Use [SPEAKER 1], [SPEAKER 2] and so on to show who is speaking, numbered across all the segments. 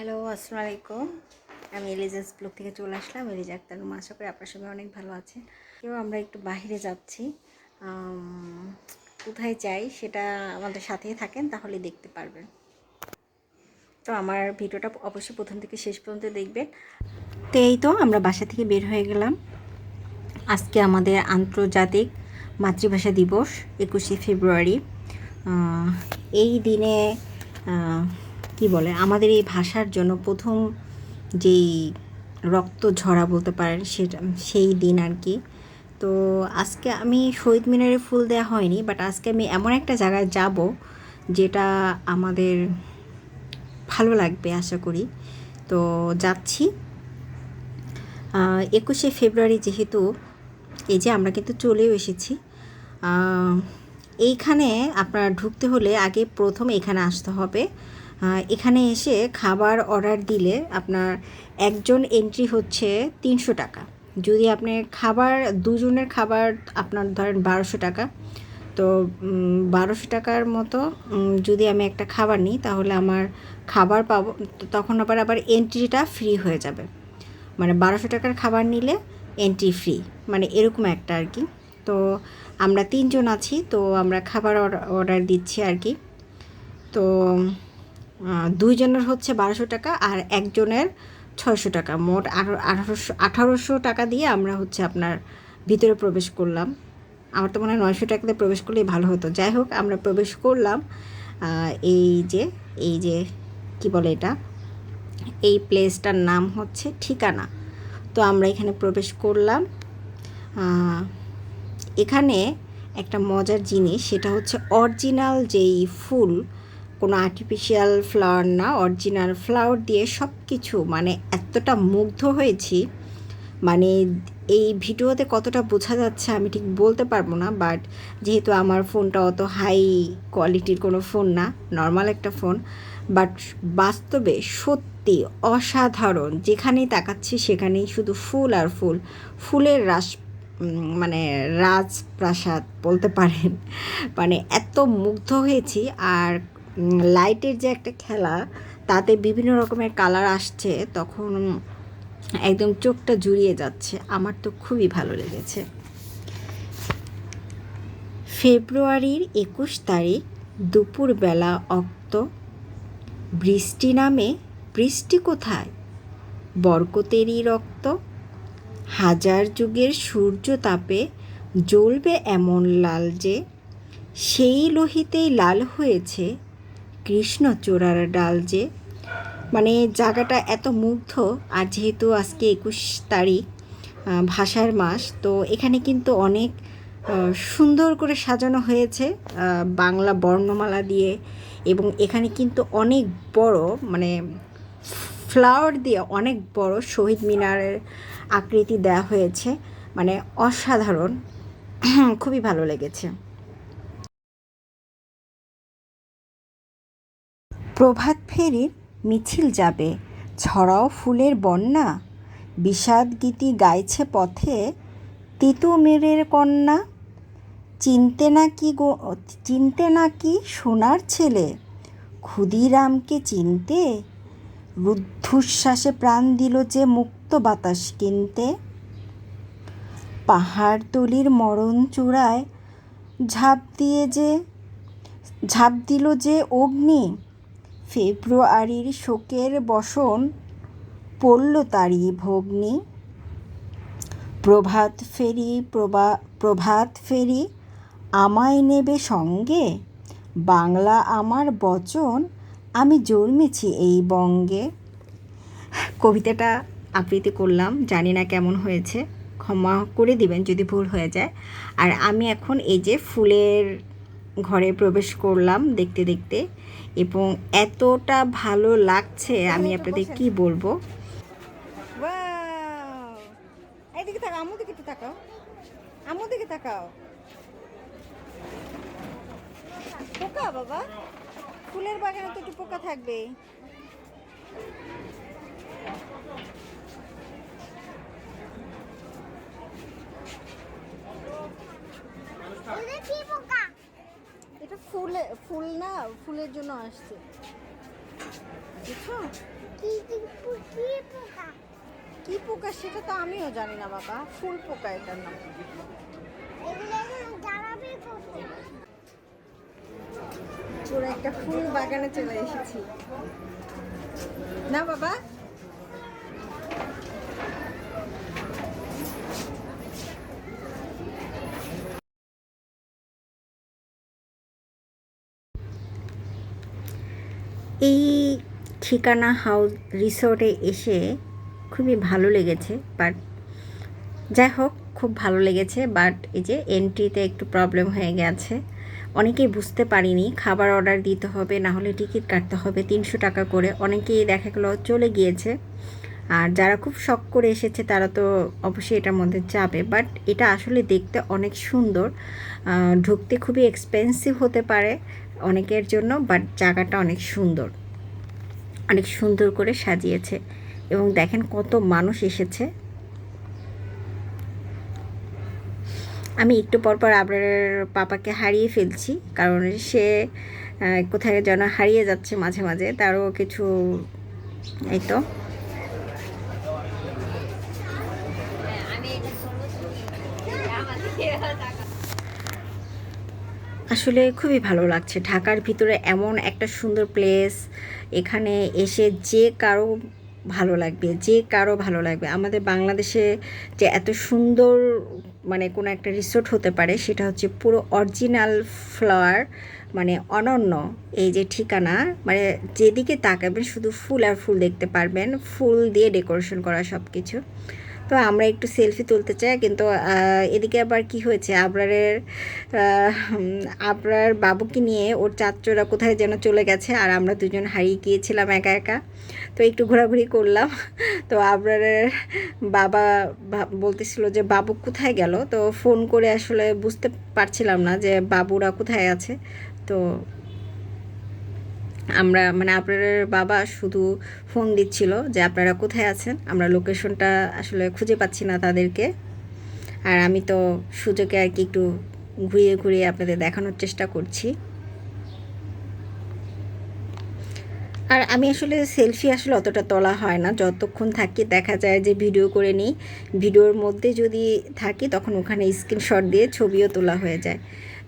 [SPEAKER 1] Hello, আসসালামু আলাইকুম। আমি এলিজেন্স ব্লগ থেকে চলে আসলাম। এলিজা আক্তার রুমা, আশা করি আপনার সবাই অনেক ভালো আছেন। কেউ আমরা একটু বাইরে যাচ্ছি। কোথায় যাই সেটা আমাদের সাথেই থাকেন তাহলে দেখতে পারবেন। তো আমার ভিডিওটা অবশ্যই প্রথম থেকে শেষ পর্যন্ত দেখবেন। তো এই তো, আমরা বাসা থেকে বের হয়ে গেলাম। আজকে আমাদের আন্তর্জাতিক মাতৃভাষা দিবস, একুশে ফেব্রুয়ারি। এই দিনে কি বলে, আমাদের এই ভাষার জন্য প্রথম যেই রক্ত ঝরা বলতে পারেন সেটা, সেই দিন আর কি। তো আজকে আমি শহীদ মিনারে ফুল দেওয়া হয়নি বাট আজকে আমি এমন একটা জায়গায় যাব যেটা আমাদের ভালো লাগবে আশা করি। তো যাচ্ছি। একুশে ফেব্রুয়ারি যেহেতু, এই যে আমরা কিন্তু চলেও এসেছি। এইখানে আপনার ঢুকতে হলে আগে প্রথম এখানে আসতে হবে। এখানে এসে খাবার অর্ডার দিলে আপনার একজন এন্ট্রি হচ্ছে তিনশো টাকা। যদি আপনি খাবার, দুজনের খাবার আপনার ধরেন বারোশো টাকা, তো বারোশো টাকার মতো যদি আমি একটা খাবার নিই, তাহলে আমার খাবার পাবো, তখন আবার আবার এন্ট্রিটা ফ্রি হয়ে যাবে। মানে বারোশো টাকার খাবার নিলে এন্ট্রি ফ্রি মানে এরকম একটা আর কি। তো, আমরা তিনজন আছি, তো আমরা খাবার অর্ডার দিচ্ছি আর কি। তো দুইজনের হচ্ছে বারোশো টাকা আর একজনের ছয়শো টাকা। মোট আঠারো, আঠারোশো আঠারোশো টাকা দিয়ে আমরা হচ্ছে আপনার ভিতরে প্রবেশ করলাম। আমার তো মনে হয় নয়শো টাকাতে প্রবেশ করলেই ভালো হতো। যাই হোক, আমরা প্রবেশ করলাম এই যে এই যে, কি বলে এটা? এই প্লেসটার নাম হচ্ছে ঠিকানা। তো আমরা এখানে প্রবেশ করলাম। এখানে একটা মজার জিনিস, সেটা হচ্ছে অরিজিনাল যেই ফুল কোনো আর্টিফিশিয়াল ফ্লাওয়ার না অরিজিনাল ফ্লাওয়ার দিয়ে সব কিছু মানে এতটা মুগ্ধ হয়েছি। মানে এই ভিডিওতে কতটা বোঝা যাচ্ছে আমি ঠিক বলতে পারব না বাট যেহেতু আমার ফোনটা অত হাই কোয়ালিটির কোনো ফোন না নর্মাল একটা ফোন বাট বাস্তবে সত্যি অসাধারণ। যেখানেই তাকাচ্ছি সেখানেই শুধু ফুল আর ফুল। ফুলের রাস মানে রাজপ্রাসাদ বলতে পারেন। মানে এত মুগ্ধ হয়েছি আর লাইটের যে একটা খেলা, তাতে বিভিন্ন রকমের কালার আসছে, তখন একদম চোখটা জুড়িয়ে যাচ্ছে। আমার তো খুবই ভালো লেগেছে। ফেব্রুয়ারির একুশ তারিখ, দুপুরবেলা অক্ত, বৃষ্টি নামে, বৃষ্টি কোথায়? বরকতেরই রক্ত, হাজার যুগের সূর্য তাপে জ্বলবে এমন লাল যে, সেই লোহিতেই লাল হয়েছে কৃষ্ণচূড়ার ডাল যে। মানে জায়গাটা এত মুগ্ধ, আর যেহেতু আজকে একুশ তারিখ ভাষার মাস, তো এখানে কিন্তু অনেক সুন্দর করে সাজানো হয়েছে বাংলা বর্ণমালা দিয়ে, এবং এখানে কিন্তু অনেক বড় মানে ফ্লাওয়ার দিয়ে অনেক বড় শহীদ মিনারের আকৃতি দেওয়া হয়েছে। মানে অসাধারণ, খুবই ভালো লেগেছে। প্রভাত ফেরির মিছিল যাবে। ছড়াও ফুলের বন্যা। বিষাদ গীতি গাইছে পথে তিতুমিরের কন্যা। চিনতে নাকি গো, চিনতে নাকি সোনার ছেলে? ক্ষুদিরামকে চিনতে? রুদ্ধশ্বাসে প্রাণ দিল যে মুক্ত বাতাস কিনতে। পাহাড়তলির মরণ চূড়ায় ঝাঁপ দিয়ে যে, ঝাঁপ দিল যে অগ্নি। ফেব্রুয়ারির শোকের বসন পড়ল তারই ভগ্নি। প্রভাত ফেরি, প্রভা, প্রভাত ফেরি, আমায় নেবে সঙ্গে? বাংলা আমার বচন, আমি জন্মেছি এই বঙ্গে। কবিতাটা আবৃত্তি করলাম, জানি না কেমন হয়েছে। ক্ষমা করে দিবেন যদি ভুল হয়ে যায়। আর আমি এখন এই যে ফুলের ঘরে প্রবেশ করলাম দেখতে দেখতে এবং এতটা ভালো লাগছে আমি আপনাদের কি বলব? তাকাও আম্মু দিকে তাকাও। দিকে তাকাও। পোকা বাবা ফুলের বাগানে তো একটু পোকা থাকবে। এটা ফুলে ফুল না ফুলের জন্য আসছে।
[SPEAKER 2] কি পোকা?
[SPEAKER 1] সেটা তো আমিও জানি না বাবা। ফুল পোকা এটার নাম। পুরো একটা ফুল বাগানে চলে এসেছি। না বাবা? এই ঠিকানা হাউস রিসোর্টে এসে খুবই ভালো লেগেছে, বাট যাই হোক, খুব ভালো লেগেছে, বাট এই যে এন্ট্রিতে একটু প্রবলেম হয়ে গেছে। অনেকেই বুঝতে পারিনি, খাবার অর্ডার দিতে হবে, না হলে টিকিট কাটতে হবে, তিনশো টাকা করে। অনেকেই দেখা গেলো চলে গিয়েছে। আর যারা খুব শখ করে এসেছে, তারা তো অবশ্যই এটার মধ্যে যাবে। বাট এটা আসলে দেখতে অনেক সুন্দর। ঢুকতে খুবই এক্সপেন্সিভ হতে পারে অনেকের জন্য বাট জায়গাটা অনেক সুন্দর। অনেক সুন্দর করে সাজিয়েছে। এবং দেখেন কত মানুষ এসেছে। আমি একটু পর পর আপনার পাপাকে হারিয়ে ফেলছি, কারণ সে কোথায় যেন হারিয়ে যাচ্ছে মাঝে মাঝে। তারও কিছু, এই তো। আসলে খুবই ভালো লাগছে। ঢাকার ভিতরে এমন একটা সুন্দর প্লেস এখানে এসে যে কারও ভালো লাগবে, যে কারও ভালো লাগবে। আমাদের বাংলাদেশে যে এত সুন্দর মানে কোনো একটা রিসোর্ট হতে পারে, সেটা হচ্ছে পুরো অরিজিনাল ফ্লাওয়ার মানে অনন্য এই যে ঠিকানা। মানে যেদিকে তাকাবেন শুধু ফুল আর ফুল দেখতে পারবেন, ফুল দিয়ে ডেকোরেশন করা সব কিছু তো আমরা একটু সেলফি তুলতে চাই, কিন্তু এদিকে আবার কি হয়েছে? আবরারের আবরার বাবুকে নিয়ে ওর চাচ্চরা কোথায় যেন চলে গেছে, আর আমরা দুজন হারিয়ে গিয়েছিলাম একা একা। তো একটু ঘোরাঘুরি করলাম। তো আবরারের বাবা বলতেছিল যে, বাবু কোথায় গেল? তো ফোন করে আসলে বুঝতে পারছিলাম না যে, বাবুরা কোথায় আছে? তো আমরা মানে আপনার বাবা শুধু ফোন দিচ্ছিল যে আপনারা কোথায় আছেন? আমরা লোকেশনটা আসলে খুঁজে পাচ্ছি না তাদেরকে। আর আমি তো সুযোগে আর কি একটু ঘুরিয়ে ঘুরিয়ে আপনাদের দেখানোর চেষ্টা করছি। আর আমি আসলে সেলফি আসলে অতটা তোলা হয় না। যতক্ষণ থাকি দেখা যায় যে ভিডিও করে নিই। ভিডিওর মধ্যে যদি থাকি তখন ওখানে স্ক্রিনশট দিয়ে ছবিও তোলা হয়ে যায়।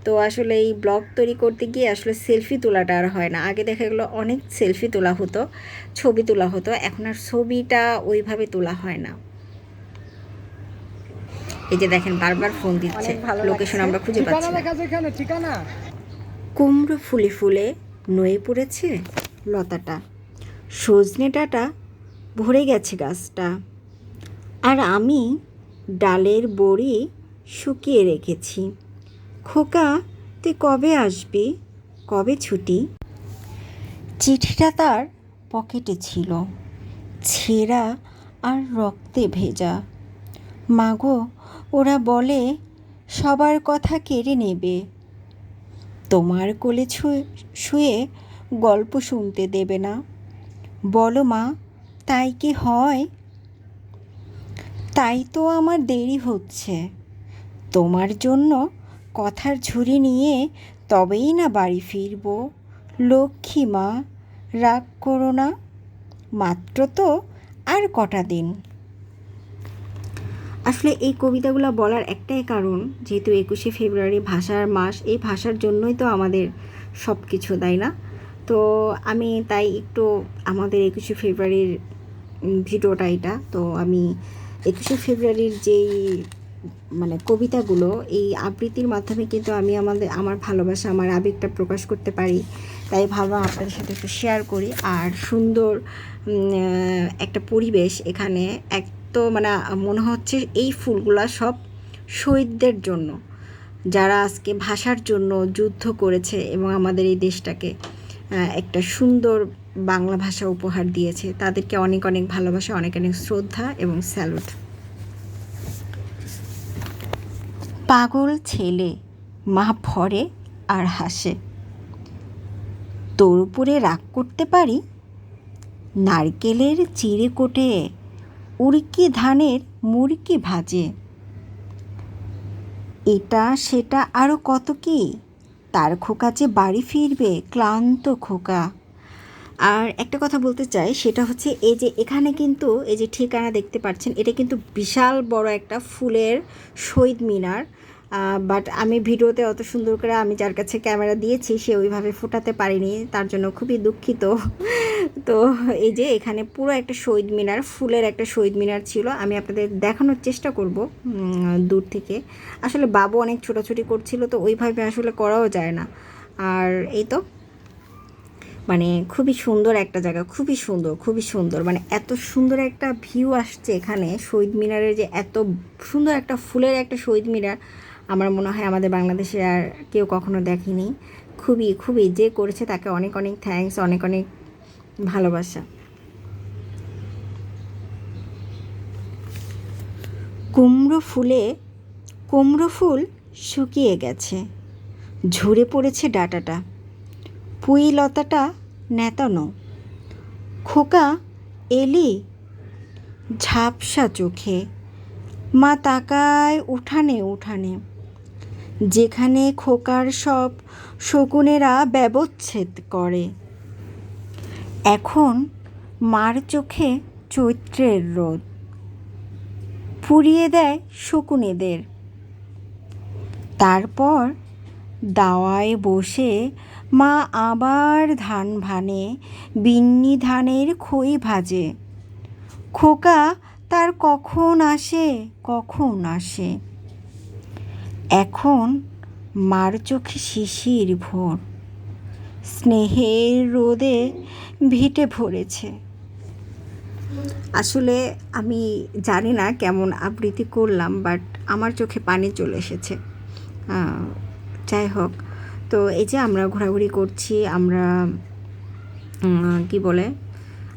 [SPEAKER 1] তো আসলে এই ব্লগ তৈরি করতে গিয়ে আসলে সেলফি তোলাটা আর হয় না। আগে দেখা গেলো অনেক সেলফি তোলা হতো ছবি তোলা হতো এখন আর ছবিটা ওইভাবে তোলা হয় না। এই যে দেখেন বারবার ফোন দিচ্ছে লোকেশন আমরা খুঁজে পাচ্ছি
[SPEAKER 3] ঠিকানা?
[SPEAKER 1] কুমড়ো ফুলে ফুলে নয়ে পড়েছে লতাটা। সজনে ডাঁটা ভরে গেছে গাছটা। আর আমি ডালের বড়ি শুকিয়ে রেখেছি। খোকা, তুই কবে আসবি? কবে ছুটি? চিঠিটা তার পকেটে ছিল। ছেঁড়া আর রক্তে ভেজা। মাগো, ওরা বলে, সবার কথা কেড়ে নেবে। তোমার কোলে শুয়ে গল্প শুনতে দেবে না। বলো মা, তাই কি হয়? তাই তো আমার দেরি হচ্ছে। তোমার জন্য কথার ঝুড়ি নিয়ে তবেই না বাড়ি ফিরব। লক্ষ্মী মা, রাগ করো না। মাত্র তো আর কটা দিন। আসলে এই কবিতাগুলো বলার একটাই কারণ, যেহেতু একুশে ফেব্রুয়ারি ভাষার মাস, এই ভাষার জন্যই তো আমাদের সব কিছু তাই না? তো আমি তাই একটু আমাদের একুশে ফেব্রুয়ারির ভিডিওটা এটা। তো আমি একুশে ফেব্রুয়ারির যেই মানে কবিতাগুলো, এই আবৃত্তির মাধ্যমে কিন্তু আমি আমাদের, আমার ভালোবাসা, আমার আবেগটা প্রকাশ করতে পারি। তাই ভাবলাম আপনাদের সাথে একটু শেয়ার করি। আর সুন্দর একটা পরিবেশ এখানে এক তো মানে মনে হচ্ছে এই ফুলগুলা সব শহীদদের জন্য। যারা আজকে ভাষার জন্য যুদ্ধ করেছে এবং আমাদের এই দেশটাকে একটা সুন্দর বাংলা ভাষা উপহার দিয়েছে। তাদেরকে অনেক অনেক ভালোবাসা, অনেক অনেক শ্রদ্ধা এবং স্যালুট পাগল ছেলে, মা ভরে আর হাসে। তোর উপরে রাগ করতে পারি? নারকেলের চিড়ে কোটে উড়কি ধানের মুরকি ভাজে। এটা সেটা আরও কত কি? তার খোকা যে বাড়ি ফিরবে, ক্লান্ত খোকা। আর একটা কথা বলতে চাই, সেটা হচ্ছে এই যে এখানে কিন্তু এই যে ঠিকানা দেখতে পাচ্ছেন, এটা কিন্তু বিশাল বড় একটা ফুলের শহীদ মিনার। বাট আমি ভিডিওতে অত সুন্দর করে আমি যার কাছে ক্যামেরা দিয়েছি, সে ওইভাবে ফোটাতে পারিনি, তার জন্য খুবই দুঃখিত। তো এই যে এখানে পুরো একটা শহীদ মিনার, ফুলের একটা শহীদ মিনার ছিল, আমি আপনাদের দেখানোর চেষ্টা করব দূর থেকে। আসলে বাবু অনেক ছোটাছুটি করছিল, তো ওইভাবে আসলে করাও যায় না। আর এই তো মানে খুবই সুন্দর একটা জায়গা, খুবই সুন্দর খুবই সুন্দর। মানে এত সুন্দর একটা ভিউ আসছে এখানে, শহীদ মিনারের যে এত সুন্দর একটা ফুলের একটা শহীদ মিনার, আমার মনে হয় আমাদের বাংলাদেশে আর কেউ কখনো দেখেনি। খুবই খুবই যে করেছে তাকে অনেক অনেক থ্যাঙ্কস অনেক অনেক ভালোবাসা। কুমড়ো ফুলে, কুমড়ো ফুল শুকিয়ে গেছে, ঝরে পড়েছে ডাটাটা। পুঁই লতাটা নেতানো। খোকা এলি ঝাপসা চোখে, মা তাকায় উঠানে উঠানে, যেখানে খোকার সব শকুনেরা ব্যবচ্ছেদ করে। এখন মার চোখে চৈত্রের রোদ পুড়িয়ে দেয় শকুনেদের। তারপর দাওয়ায় বসে মা আবার ধান ভানে, বিন্নি ধানের খই ভাজে। খোকা, তার কখন আসে? কখন আসে? এখন মার চোখে শিশির ভোর। স্নেহের রোদে ভিটে ভরেছে। আসলে আমি জানি না কেমন আবৃত্তি করলাম বাট আমার চোখে পানি চলে এসেছে। যাই হোক তো এই যে আমরা ঘোরাঘুরি করছি, আমরা কি বলে?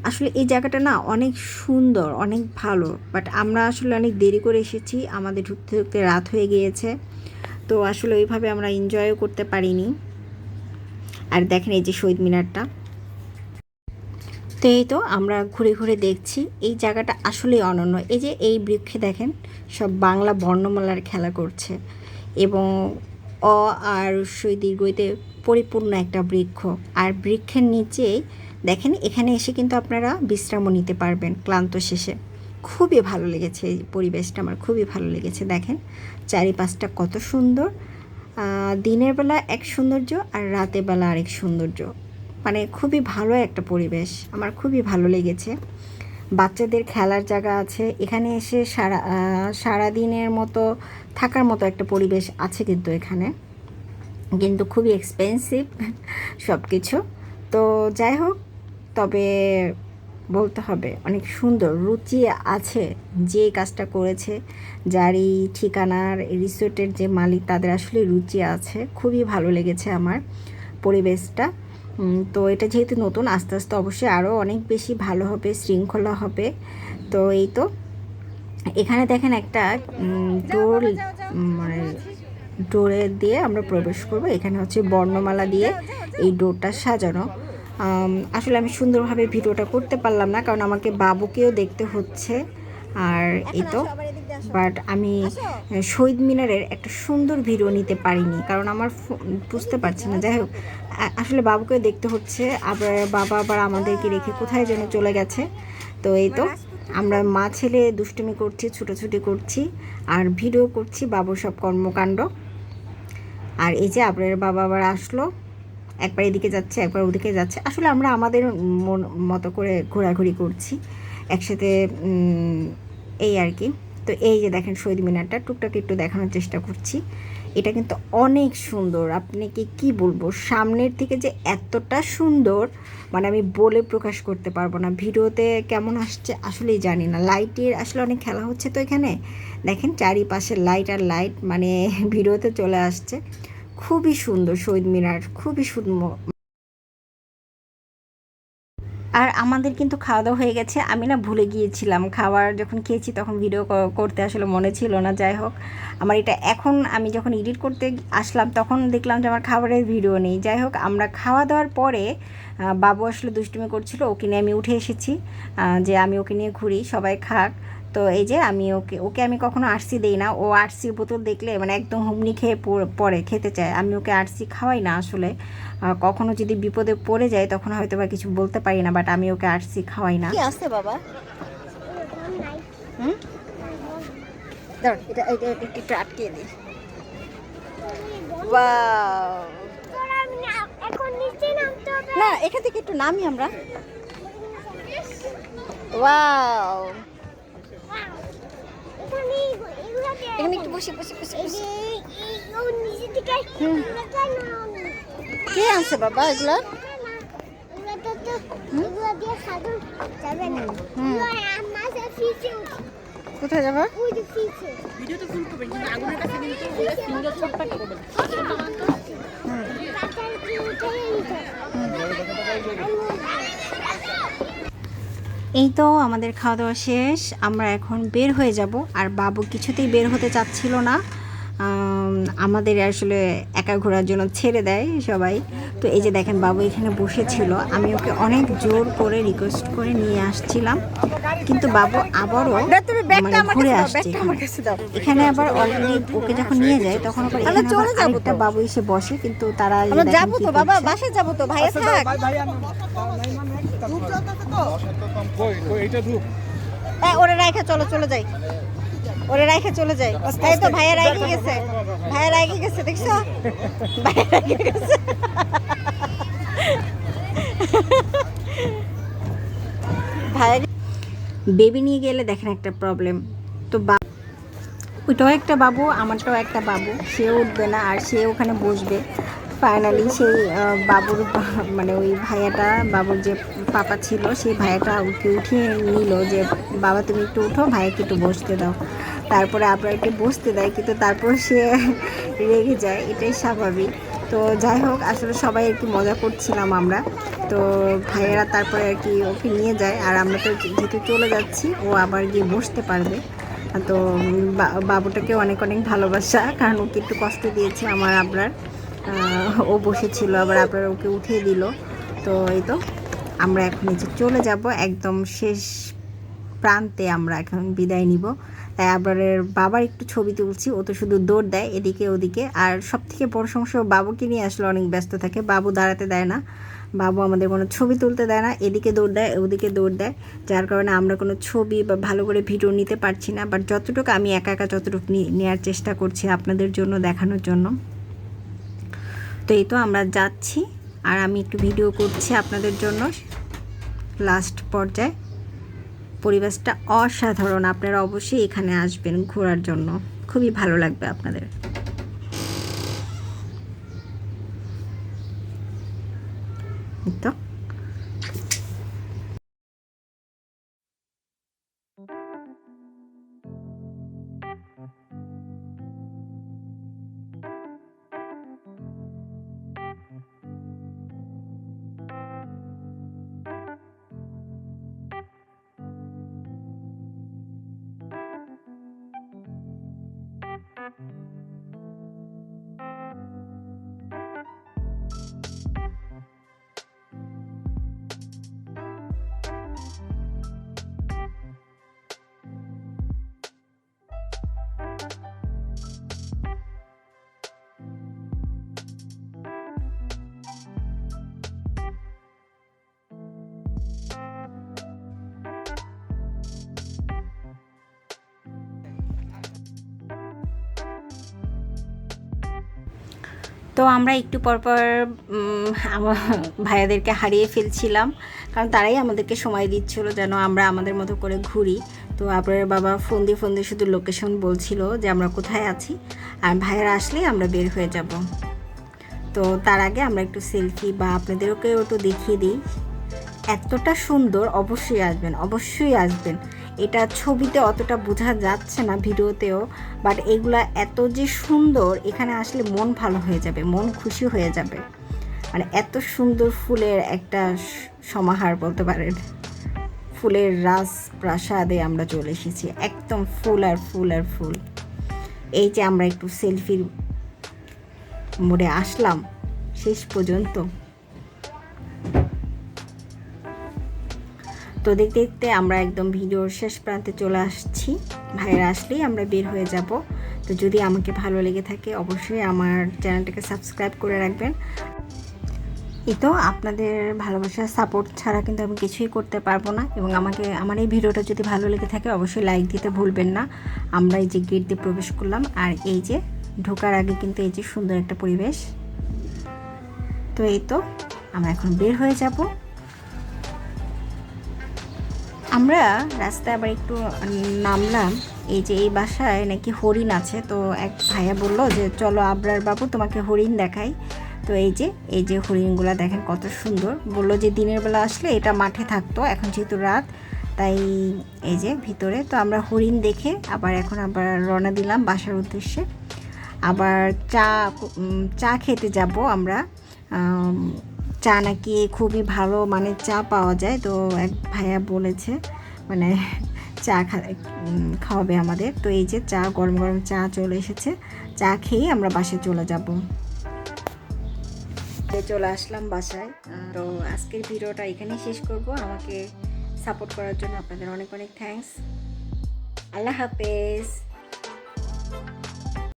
[SPEAKER 1] আসলে এই জায়গাটা না অনেক সুন্দর, অনেক ভালো বাট আমরা আসলে অনেক দেরি করে এসেছি, আমাদের ঢুকতে ঢুকতে রাত হয়ে গিয়েছে, তো আসলে ওইভাবে আমরা এনজয়ও করতে পারিনি। আর দেখেন এই যে শহীদ মিনারটা। তো এই তো আমরা ঘুরে ঘুরে দেখছি, এই জায়গাটা আসলেই অনন্য। এই যে এই বৃক্ষে দেখেন, সব বাংলা বর্ণমালার খেলা করছে এবং অ আর রস্যই দীর্ঘইতে পরিপূর্ণ একটা বৃক্ষ। আর বৃক্ষের নিচেই দেখেন, এখানে এসে কিন্তু আপনারা বিশ্রামও নিতে পারবেন ক্লান্ত শেষে। খুবই ভালো লেগেছে এই পরিবেশটা, আমার খুবই ভালো লেগেছে, দেখেন। চারিপাশটা কত সুন্দর। দিনের বেলা এক সৌন্দর্য আর রাতের বেলা আরেক সৌন্দর্য। মানে খুবই ভালো একটা পরিবেশ, আমার খুবই ভালো লেগেছে। বাচ্চাদের খেলার জায়গা আছে। এখানে এসে সারা সারাদিনের মতো থাকার মতো একটা পরিবেশ আছে কিন্তু এখানে। কিন্তু খুবই এক্সপেন্সিভ সব কিছু তো যাই হোক, তবে বলতে হবে, অনেক সুন্দর, রুচি আছে যে কাজটা করেছে যার এই ঠিকানার রিসোর্টের যে মালিক, তাদের আসলে রুচি আছে। খুবই ভালো লেগেছে আমার পরিবেশটা। তো এটা যেহেতু নতুন, আস্তে আস্তে অবশ্যই আরও অনেক বেশি ভালো হবে, শৃঙ্খলা হবে। তো এই তো। এখানে দেখেন একটা ডোর মানে ডোরে দিয়ে আমরা প্রবেশ করব। এখানে হচ্ছে বর্ণমালা দিয়ে এই ডোরটা সাজানো। আসলে আমি সুন্দরভাবে ভিডিওটা করতে পারলাম না, কারণ আমাকে বাবুকেও দেখতে হচ্ছে। আর এই তো, বাট আমি শহীদ মিনারের একটা সুন্দর ভিডিও নিতে পারিনি, কারণ আমার বুঝতে পারছি না। যাই হোক আসলে বাবুকে দেখতে হচ্ছে, আবার বাবা আবার আমাদেরকে রেখে কোথায় যেন চলে গেছে। তো এই তো, আমরা মা ছেলে দুষ্টুমি করছি, ছুটোছুটি করছি, আর ভিডিও করছি বাবুর সব কর্মকাণ্ড। আর এই যে আপনার বাবা আবার আসলো, একবার এদিকে যাচ্ছে, একবার ওদিকে যাচ্ছে। আসলে আমরা আমাদের মন, মতো করে ঘোরাঘুরি করছি, একসাথে এই আর কি। তো এই যে দেখেন শহীদ মিনারটা, টুকটাক একটু দেখানোর চেষ্টা করছি। এটা কিন্তু অনেক সুন্দর। আপনাকে কি বলব? সামনের থেকে যে এতটা সুন্দর মানে আমি বলে প্রকাশ করতে পারব না। ভিডিওতে কেমন আসছে আসলেই জানি না। লাইটের আসলে অনেক খেলা হচ্ছে তো এখানে। দেখেন চারিপাশে লাইট আর লাইট মানে ভিডিওতে চলে আসছে। খুবই সুন্দর শহীদ মিনার, খুবই সুন্দর আর আমাদের কিন্তু খাওয়া দাওয়া হয়ে গেছে। আমি না ভুলে গিয়েছিলাম খাবার যখন খেয়েছি তখন ভিডিও করতে আসলে মনে ছিল না, যাই হোক। আমার এটা এখন আমি যখন এডিট করতে আসলাম তখন দেখলাম যে আমার খাবারের ভিডিও নেই। যাই হোক, আমরা খাওয়া দাওয়ার পরে বাবু আসলে দুষ্টুমি করছিল, ওকে নিয়ে আমি উঠে এসেছি। যে আমি ওকে নিয়ে ঘুরি, সবাই খাক। তো এই যে আমি ওকে ওকে আমি কখনো আরসি দেই না। ও আরসির বোতল দেখলে মানে একদম হুমনি খেয়ে পড়ে খেতে চায়। আমি ওকে আরসি খাওয়াই না আসলে। কখনো যদি বিপদে পড়ে যায় তখন হয়তো বা কিছু বলতে পারি না বাট আমি ওকে আরসি খাওয়াই না। আছে বাবা? হুম? এটা এটা একটু আটকে দিই।
[SPEAKER 2] না এখান
[SPEAKER 1] থেকে একটু নামি আমরা। ওয়াও
[SPEAKER 2] এখানে এগো- এগুলো দিয়ে-
[SPEAKER 1] এখানে একটু বসে বসে বসে
[SPEAKER 2] এই
[SPEAKER 1] বসে। হুম। কে আছে বাবা এগুলো? হুম। কোথায় যাবা?
[SPEAKER 3] ভিডিওতে ফুল করবেন কিন্তু আগুনের কাছে কিন্তু ফিঙ্গার ছোট্ট একটা করবেন?
[SPEAKER 2] নিতে
[SPEAKER 1] এই তো আমাদের খাওয়া দাওয়া শেষ। আমরা এখন বের হয়ে যাব। আর বাবু কিছুতেই বের হতে চাচ্ছিল না। আমাদের আসলে একা ঘোরার জন্য ছেড়ে দেয় সবাই। তো এই যে দেখেন বাবু এখানে বসেছিল। আমি ওকে অনেক জোর করে রিকোয়েস্ট করে নিয়ে আসছিলাম। কিন্তু বাবু আবারও মানে ঘুরে আসছে। এখানে। এখানে আবার অলরেডি ওকে যখন নিয়ে যায় তখন আরেকটা বাবু এসে বসে। কিন্তু তারা যাব তো দেখেন
[SPEAKER 4] বাসে যাব তো ভাইয়া থাক।
[SPEAKER 5] কই এটা ধূপ।
[SPEAKER 4] এই, ওরে রাইখে চলো চলে যাই। ওরে রাইখে চলে যাই। এই তো ভাইয়া রাইখে গেছে। ভাইয়া রাইখে গেছে দেখছ? ভাইয়া রাইখে গেছে। ভাইয়া
[SPEAKER 1] বেবি নিয়ে গেলে দেখেন একটা প্রবলেম তো বা ওইটাও একটা বাবু আমারটাও একটা বাবু। সে উঠবে না আর সে ওখানে বসবে। ফাইনালি সেই বাবুর মানে ওই ভাইয়াটা, বাবুর যে পাপা ছিল, সেই ভাইয়াটা ওকে উঠিয়ে নিল যে, বাবা, তুমি একটু উঠো, ভাইয়াকে একটু বসতে দাও। তারপরে আপনাকে বসতে দেয়, কিন্তু তারপর সে রেগে যায়, এটাই স্বাভাবিক। তো যাই হোক, আসলে সবাই আর কি মজা করছিলাম আমরা। তো ভাইয়েরা তারপরে আর কি ওকে নিয়ে যায়, আর আমরা তো যেহেতু চলে যাচ্ছি, ও আবার গিয়ে বসতে পারবে। তো বাবুটাকে অনেক অনেক ভালোবাসা, কারণ ওকে একটু কষ্ট দিয়েছে আমার আপনার ও বসেছিল, আবার আপনার ওকে উঠিয়ে দিল। তো এই তো, আমরা এখন যে চলে যাব, একদম শেষ প্রান্তে আমরা এখন বিদায় নিব। তাই আবরারের বাবার একটু ছবি তুলছি, ও তো শুধু দৌড় দেয়, এদিকে ওদিকে। আর সব থেকে বড় সমস্যা বাবুকে নিয়ে আসলে অনেক ব্যস্ত থাকে। বাবু দাঁড়াতে দেয় না, বাবু আমাদের কোনো ছবি তুলতে দেয় না, এদিকে দৌড় দেয়, ওদিকে দৌড় দেয়। যার কারণে আমরা কোনো ছবি বা ভালো করে ভিডিও নিতে পারছি না বাট যতটুকু আমি একা একা যতটুকু নেওয়ার চেষ্টা করছি আপনাদের জন্য, দেখানোর জন্য। তো এই তো আমরা যাচ্ছি, আর আমি একটু ভিডিও করছি আপনাদের জন্য। লাস্ট পর্যায়ে। পরিবেশটা অসাধারণ, আপনারা অবশ্যই এখানে আসবেন ঘোরার জন্য। খুবই ভালো লাগবে আপনাদের। তো। তো আমরা একটু পরপর আমার ভাইয়াদেরকে হারিয়ে ফেলছিলাম। কারণ তারাই আমাদেরকে সময় দিচ্ছিল যেন আমরা আমাদের মতো করে ঘুরি। তো আপনার বাবা ফোন দিয়ে ফোন দিয়ে শুধু লোকেশন বলছিল যে আমরা কোথায় আছি। আর ভাইয়ারা আসলে আমরা বের হয়ে যাব। তো তার আগে আমরা একটু সেলফি বা আপনাদেরকেও একটু দেখিয়ে দিই। এতটা সুন্দর অবশ্যই আসবেন অবশ্যই আসবেন। এটা ছবিতে অতটা বোঝা যাচ্ছে না ভিডিওতেও বাট এগুলা এত যে সুন্দর, এখানে আসলে মন ভালো হয়ে যাবে, মন খুশি হয়ে যাবে। মানে এত সুন্দর ফুলের একটা সমাহার বলতে পারেন। ফুলের রাস প্রাসাদে আমরা চলে এসেছি, একদম ফুল আর ফুল আর ফুল। এই যে আমরা একটু সেলফির মোড়ে আসলাম, শেষ পর্যন্ত। তো দেখতে দেখতে আমরা একদম ভিডিওর শেষ প্রান্তে চলে আসছি। ভাইয়েরা আসলেই আমরা বের হয়ে যাব। তো যদি আমাকে ভালো লেগে থাকে, অবশ্যই আমার চ্যানেলটাকে সাবস্ক্রাইব করে রাখবেন। এই তো আপনাদের ভালোবাসার সাপোর্ট ছাড়া কিন্তু আমি কিছুই করতে পারব না এবং আমাকে, আমার এই ভিডিওটা যদি ভালো লেগে থাকে, অবশ্যই লাইক দিতে ভুলবেন না। আমরা এই যে গেট দিয়ে প্রবেশ করলাম, আর এই যে ঢোকার আগে কিন্তু এই যে সুন্দর একটা পরিবেশ। তো এই তো আমরা এখন বের হয়ে যাব। আমরা রাস্তায় আবার একটু নামলাম। এই যে এই বাসায় নাকি হরিণ আছে তো এক ভাইয়া বলল যে চলো আবরার বাবু তোমাকে হরিণ দেখাই। তো এই যে এই যে হরিণগুলো দেখেন কত সুন্দর। বলল যে দিনের বেলা আসলে এটা মাঠে থাকতো এখন যেহেতু রাত তাই এই যে ভিতরে। তো আমরা হরিণ দেখে আবার এখন আবার রওনা দিলাম বাসার উদ্দেশ্যে। আবার চা চা খেতে যাব আমরা। আম, চা নাকি খুবই ভালো মানে চা পাওয়া যায়, তো এক ভাইয়া বলেছে মানে চা খাওয়াবে আমাদের। তো এই যে চা, গরম গরম চা চলে এসেছে, চা খেয়ে আমরা বাসায় চলে যাব। চলে আসলাম বাসায়। তো আজকের ভিডিওটা এখানেই শেষ করব। আমাকে সাপোর্ট করার জন্য আপনাদের অনেক অনেক থ্যাঙ্কস। আল্লাহ হাফেজ।